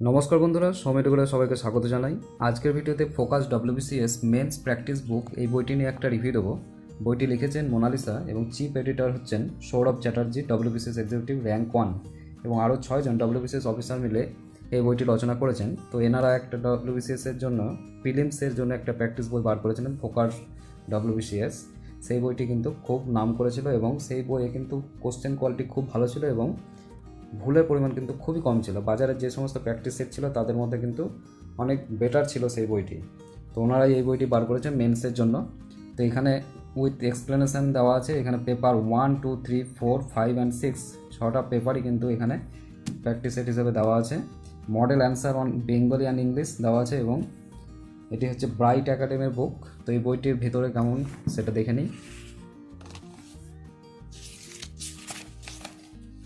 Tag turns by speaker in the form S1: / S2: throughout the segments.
S1: নমস্কার বন্ধুরা সমেটগুলো সবাইকে স্বাগত জানাই। আজকের ভিডিওতে Focus WBCS mains practice book এই বইটি নিয়ে একটা রিভিউ দেবো। বইটি লিখেছেন মোনালিসা এবং চিফ এডিটর হচ্ছেন Sourav Chatterjee WBCS executive rank one এবং আরও ছয়জন ডব্লিউবিসিএস অফিসার মিলে এই বইটি রচনা করেছেন। তো এনারা একটা ডব্লিউবিসিএস এর জন্য ফিলিমসের জন্য একটা প্র্যাকটিস বই বার করেছিলেন, ফোকাস ডব্লিউবিসিএস সেই বইটি কিন্তু খুব নাম করেছিল এবং সেই বইয়ে কিন্তু কোশ্চেন কোয়ালিটি খুব ভালো ছিল এবং ভুলের পরিমাণ কিন্তু খুবই কম ছিল। বাজারে যে সমস্ত প্র্যাকটিস সেট ছিল, তাদের মধ্যে কিন্তু অনেক বেটার ছিল সেই বইটি। তো ওনারাই এই বইটি বার করেছেন মেন্সের জন্য। তো এখানে উইথ এক্সপ্লেনেশন দেওয়া আছে, এখানে paper one two three four five and six ছটা পেপারই কিন্তু এখানে প্র্যাকটিস সেট হিসেবে দেওয়া আছে। Model answer on Bengali and English দেওয়া আছে এবং এটি হচ্ছে ব্রাইট একাডেমির বুক তো এই বইটির ভেতরে কেমন সেটা দেখে নিই।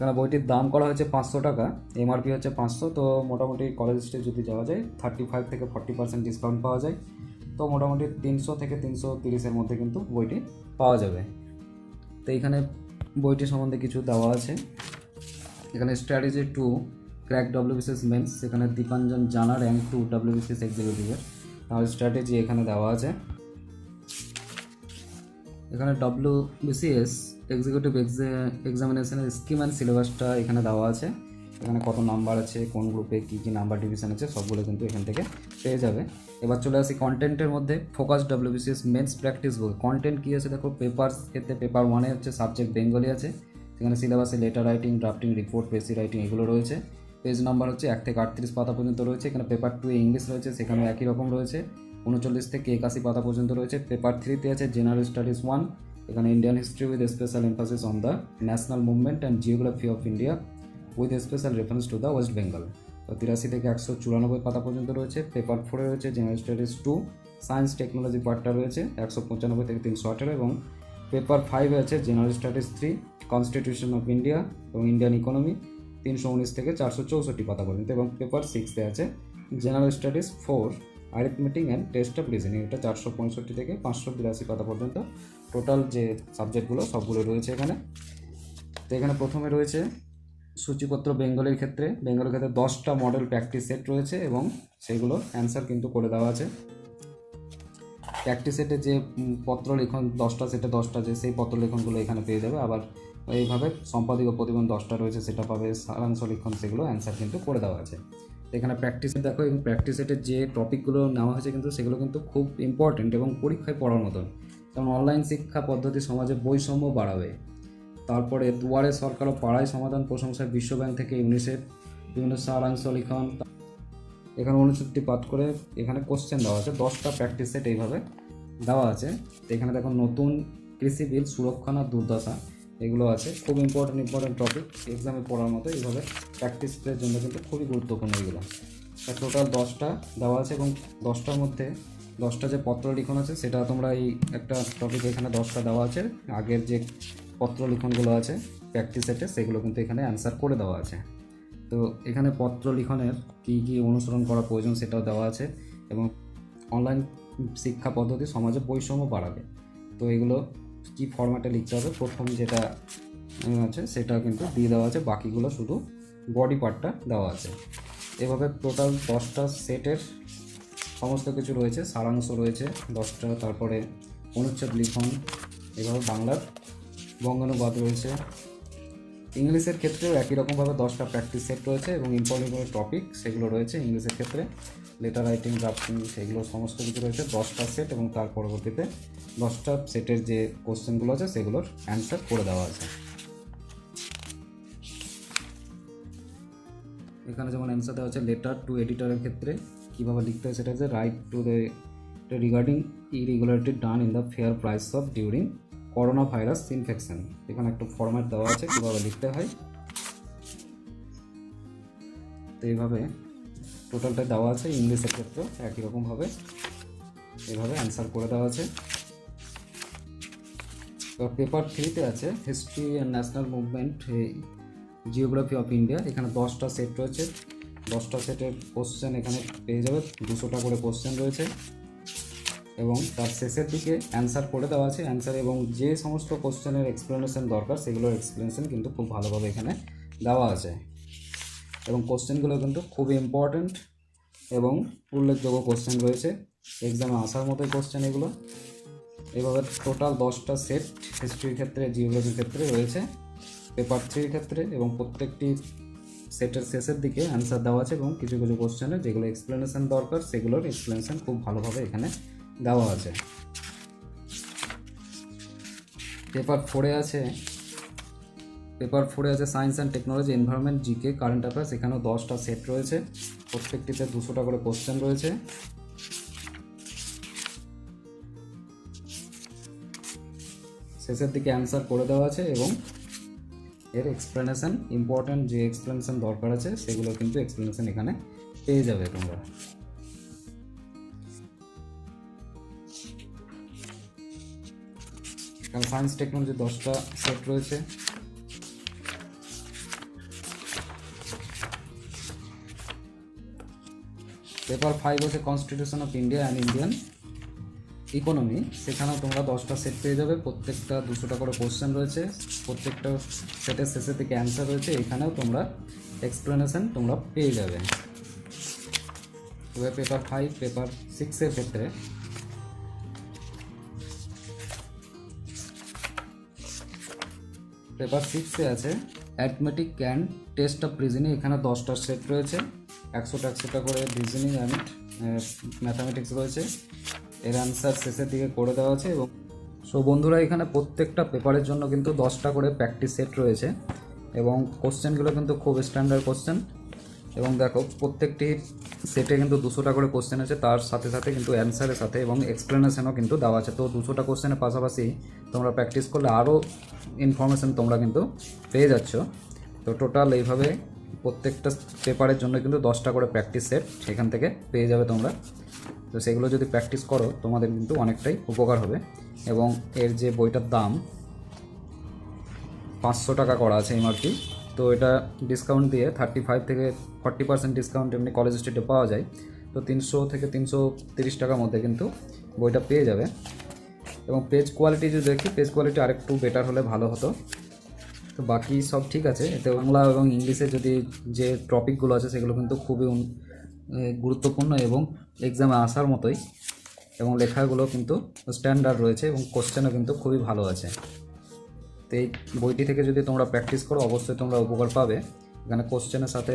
S1: এখানে বইটির দাম করা হয়েছে পাঁচশো টাকা এমআরপি হচ্ছে পাঁচশো, তো মোটামুটি কলেজ স্ট্রিট যদি যাওয়া যায় থার্টি ফাইভ থেকে ফর্টি পার্সেন্ট ডিসকাউন্ট পাওয়া যায়, তো মোটামুটি তিনশো থেকে তিনশো তিরিশের মধ্যে কিন্তু বইটি পাওয়া যাবে। তো এখানে বইটি সম্বন্ধে কিছু দেওয়া আছে। এখানে strategy to crack WBCS mains সেখানে দীপাঞ্জন জানা র্যাঙ্ক টু ডব্লিউবিসিএস এক্সিকিউটিভের তাহলে স্ট্র্যাটেজি এখানে দেওয়া আছে। এখানে ডব্লিউ বিসিএস এক্সিকিউটিভ এক্সামিনেশনের স্কিম অ্যান্ড সিলেবাসটা এখানে দেওয়া আছে। এখানে কত নাম্বার আছে, কোন গ্রুপে কী কী নাম্বার ডিভিশন আছে, সবগুলো কিন্তু এখান থেকে পেয়ে যাবে। এবার চলে আসি কন্টেন্টের মধ্যে Focus WBCS mains practice book content কী আছে দেখো পেপার ক্ষেত্রে পেপার ওয়ানে হচ্ছে সাবজেক্ট বেঙ্গলি আছে। সেখানে সিলেবাসে letter writing drafting report precis writing এগুলো রয়েছে। পেজ নাম্বার হচ্ছে এক থেকে আটত্রিশ পাতা পর্যন্ত রয়েছে। এখানে পেপার টু ইংলিশ রয়েছে, সেখানেও একই রকম রয়েছে। উনচল্লিশ থেকে একাশি পাতা পর্যন্ত রয়েছে। পেপার থ্রিতে আছে জেনারেল স্টাডিজ ওয়ান এখানে Indian history with special emphasis on the national movement and geography of India with special reference to the West Bengal তো তিরাশি থেকে একশো চুরানব্বই পাতা পর্যন্ত রয়েছে। পেপার ফোরে রয়েছে। General studies two science technology পার্টটা রয়েছে। একশো পঁচানব্বই থেকে তিনশো আঠেরো এবং পেপার ফাইভে আছে general studies three constitution of India এবং ইন্ডিয়ান ইকোনমি তিনশো উনিশ থেকে চারশো চৌষট্টি পাতা পর্যন্ত এবং পেপার সিক্সে আছে। General studies four arithmetic and test of reasoning এটা চারশো পঁয়ষট্টি থেকে পাঁচশো বিরাশি পাতা পর্যন্ত। টোটাল যে সাবজেক্টগুলো সবগুলো রয়েছে এখানে। তো এখানে প্রথমে রয়েছে সূচিপত্র বেঙ্গলের ক্ষেত্রে। বেঙ্গলের ক্ষেত্রে দশটা মডেল প্র্যাকটিস সেট রয়েছে এবং সেগুলো অ্যান্সার কিন্তু করে দেওয়া আছে। প্র্যাকটিস সেটে যে পত্র লিখন, দশটা সেটে দশটা যে সেই পত্র লিখনগুলো এখানে পেয়ে যাবে। আবার এইভাবে সম্পাদিক ও প্রতিবন্ধ দশটা রয়েছে, সেটা পাবে সারাংশ লিখন, সেগুলো অ্যান্সার কিন্তু করে দেওয়া আছে। এখানে প্র্যাকটিস দেখো, এবং প্র্যাকটিস সেটের যে টপিকগুলো নেওয়া হয়েছে কিন্তু সেগুলো কিন্তু খুব ইম্পর্টেন্ট এবং পরীক্ষায় পড়ার মতন। যেমন অনলাইন শিক্ষা পদ্ধতি সমাজে বৈষম্য বাড়াবে। তারপরে দুয়ারে সরকার ও পাড়ায় সমাধান প্রশংসায় বিশ্বব্যাংক থেকে ইউনিসেফ বিভিন্ন সারাংশ লিখন। এখানে অনুচ্ছেদটি পাঠ করে এখানে কোশ্চেন দেওয়া আছে, দশটা প্র্যাকটিস সেট এইভাবে দেওয়া আছে। তো এখানে দেখো নতুন কৃষি বিল সুরক্ষা না দুর্দশা। এগুলো আছে। খুব ইম্পর্টেন্ট ইম্পর্টেন্ট টপিক এক্সামে পড়ার মতো এইভাবে প্র্যাকটিসের জন্য কিন্তু খুবই গুরুত্বপূর্ণ এগুলো। টোটাল দশটা দেওয়া আছে এবং দশটার মধ্যে দশটা যে পত্র লিখন আছে, সেটা তোমরা এই একটা টপিক এখানে দশটা দেওয়া আছে। আগের যে পত্র লিখনগুলো আছে প্র্যাকটিস সেটে সেগুলো কিন্তু এখানে অ্যান্সার করে দেওয়া আছে। তো এখানে পত্র লিখনের কী কী অনুসরণ করা প্রয়োজন সেটাও দেওয়া আছে এবং অনলাইন শিক্ষা পদ্ধতি সমাজে বৈষম্য বাড়াবে। তো এগুলো কী ফরম্যাটে লিখতে হবে? প্রথম যেটা আছে সেটা কিন্তু দিয়ে দেওয়া আছে। বাকিগুলো শুধু বডি পার্টটা দেওয়া আছে। এভাবে টোটাল দশটা সেটের সমস্ত কিছু রয়েছে। সারাংশ রয়েছে দশটা। তারপরে অনুচ্ছেদ লিখন, এভাবে বাংলার বঙ্গানুবাদ রয়েছে। ইংলিশের ক্ষেত্রেও একই রকমভাবে দশটা প্র্যাকটিস সেট রয়েছে এবং ইম্পর্টেন্ট টপিক সেগুলো রয়েছে ইংলিশের ক্ষেত্রে। লেটার রাইটিং ড্রাফটিং সেগুলো সমস্ত কিছু রয়েছে, দশটা সেট এবং তার পরবর্তীতে দশটা সেটের যে কোশ্চেনগুলো আছে সেগুলোর অ্যান্সার করে দেওয়া আছে। এখানে যেমন অ্যান্সার দেওয়া হচ্ছে লেটার টু এডিটরের ক্ষেত্রে কীভাবে লিখতে হয় সেটা হচ্ছে write to the regarding irregularity done in the fair price of during corona virus infection এখানে একটা ফরম্যাট দেওয়া আছে, কীভাবে লিখতে হয়। তো এইভাবে টোটালটা দেওয়া আছে ইংলিশের ক্ষেত্রে একই রকমভাবে এভাবে অ্যান্সার করে দেওয়া আছে। তো পেপার থ্রিতে আছে history and national movement geography of India এখানে দশটা সেট রয়েছে। দশটা সেটের কোশ্চেন এখানে পেয়ে যাবে। দুশোটা করে কোশ্চেন রয়েছে। এবং তার শেষের দিকে অ্যান্সার করে দেওয়া আছে। অ্যান্সার এবং যে সমস্ত কোশ্চেনের এক্সপ্লেনেশন দরকার সেগুলোর এক্সপ্লেনেশন কিন্তু খুব ভালোভাবে এখানে দেওয়া আছে। এবং কোশ্চেনগুলো কিন্তু খুব ইম্পর্ট্যান্ট এবং উল্লেখযোগ্য কোশ্চেন রয়েছে। এক্সামে আসার মতোই কোশ্চেন এগুলো। এভাবে টোটাল দশটা সেট হিস্ট্রির ক্ষেত্রে জিওগ্রাফির ক্ষেত্রে রয়েছে। পেপার থ্রির ক্ষেত্রে এবং প্রত্যেকটি সেটের শেষের দিকে অ্যান্সার দেওয়া আছে এবং কিছু কিছু কোশ্চেনের যেগুলো এক্সপ্লেনেশন দরকার, সেগুলোর এক্সপ্লেনেশন খুব ভালোভাবে এখানে দেওয়া আছে। পেপার ফোরে আছে। পেপার ফোরে আছে science and technology environment GK current affairs এখানেও দশটা সেট রয়েছে। প্রত্যেকটিতে দুশোটা করে কোশ্চেন রয়েছে। শেষের দিকে অ্যান্সার করে দেওয়া আছে এবং এর এক্সপ্লেনেশন ইম্পর্ট্যান্ট যে এক্সপ্লেনেশন দরকার আছে, সেগুলো কিন্তু এক্সপ্লেনেশন এখানে পেয়ে যাবে তোমরা। এখানে সায়েন্স টেকনোলজি দশটা সেট রয়েছে। পেপার ফাইভ হচ্ছে constitution of India and Indian economy সেখানেও তোমরা দশটা সেট পেয়ে যাবে। প্রত্যেকটা দুশোটা করে কোশ্চেন রয়েছে। প্রত্যেকটা সেটের শেষের দিকে অ্যান্সার রয়েছে। এখানেও তোমরা এক্সপ্লেনেশন তোমরা পেয়ে যাবে। পেপার ফাইভ পেপার সিক্সের ক্ষেত্রে পেপার সিক্সে আছে, arithmetic can, test of reasoning, এখানে দশটা সেট রয়েছে। একশোটা একশোটা করে রিজনিং অ্যান্ড ম্যাথামেটিক্স রয়েছে। এর অ্যান্সার শেষের দিকে করে দেওয়া আছে এবং সো বন্ধুরা, এখানে প্রত্যেকটা পেপারের জন্য কিন্তু দশটা করে প্র্যাকটিস সেট রয়েছে এবং কোশ্চেনগুলো কিন্তু খুব স্ট্যান্ডার্ড কোশ্চেন এবং দেখো, প্রত্যেকটি সেটে কিন্তু দুশোটা করে কোশ্চেন আছে, তার সাথে সাথে কিন্তু অ্যান্সারের সাথে এবং এক্সপ্লেনেশনও কিন্তু দেওয়া আছে। তো দুশোটা কোশ্চেনের পাশাপাশি তোমরা প্র্যাকটিস করলে আরও ইনফরমেশন তোমরা কিন্তু পেয়ে যাচ্ছ। তো টোটাল এইভাবে প্রত্যেকটা পেপারের জন্য কিন্তু দশটা করে প্র্যাকটিস সেট সেখান থেকে পেয়ে যাবে তোমরা। তো সেগুলো যদি প্র্যাকটিস করো, তোমাদের কিন্তু অনেকটাই উপকার হবে। এবং এর যে বইটার দাম পাঁচশো টাকা করা আছে এমআরপি তো এটা ডিসকাউন্ট দিয়ে থার্টি ফাইভ থেকে ফর্টি পার্সেন্ট ডিসকাউন্ট এমনি কলেজ স্ট্রিটে পাওয়া যায়। তো তিনশো থেকে তিনশো তিরিশ টাকার মধ্যে কিন্তু বইটা পেয়ে যাবে। এবং পেজ কোয়ালিটি যদি দেখি পেজ কোয়ালিটি আরেকটু বেটার হলে ভালো হতো। তো বাকি সব ঠিক আছে। এতে বাংলা এবং ইংলিশে যদি যে টপিকগুলো আছে, সেগুলো কিন্তু খুবই গুরুত্বপূর্ণ এবং এক্সামে আসার মতোই। এবং লেখাগুলো কিন্তু স্ট্যান্ডার্ড রয়েছে এবং কোশ্চেনও কিন্তু খুবই ভালো আছে। তো এই বইটি থেকে যদি তোমরা প্র্যাকটিস করো, অবশ্যই তোমরা উপকার পাবে। এখানে কোশ্চেনের সাথে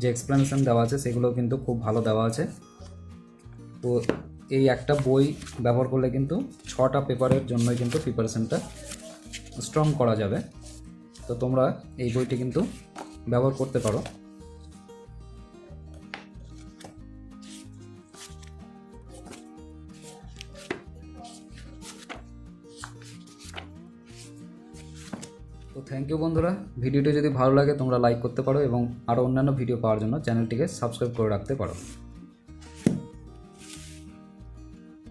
S1: যে এক্সপ্লেনেশন দেওয়া আছে সেগুলো কিন্তু খুব ভালো দেওয়া আছে। তো এই একটা বই ব্যবহার করলে কিন্তু ছটা পেপারের জন্যই কিন্তু প্রিপারেশানটা স্ট্রং করা যাবে। তো তোমরা এই বইটি কিন্তু ব্যবহার করতে পারো। তো থ্যাংক ইউ বন্ধুরা। ভিডিওটি যদি ভালো লাগে তোমরা লাইক করতে পারো এবং আরও অন্যান্য ভিডিও পাওয়ার জন্য চ্যানেলটিকে সাবস্ক্রাইব করে রাখতে পারো।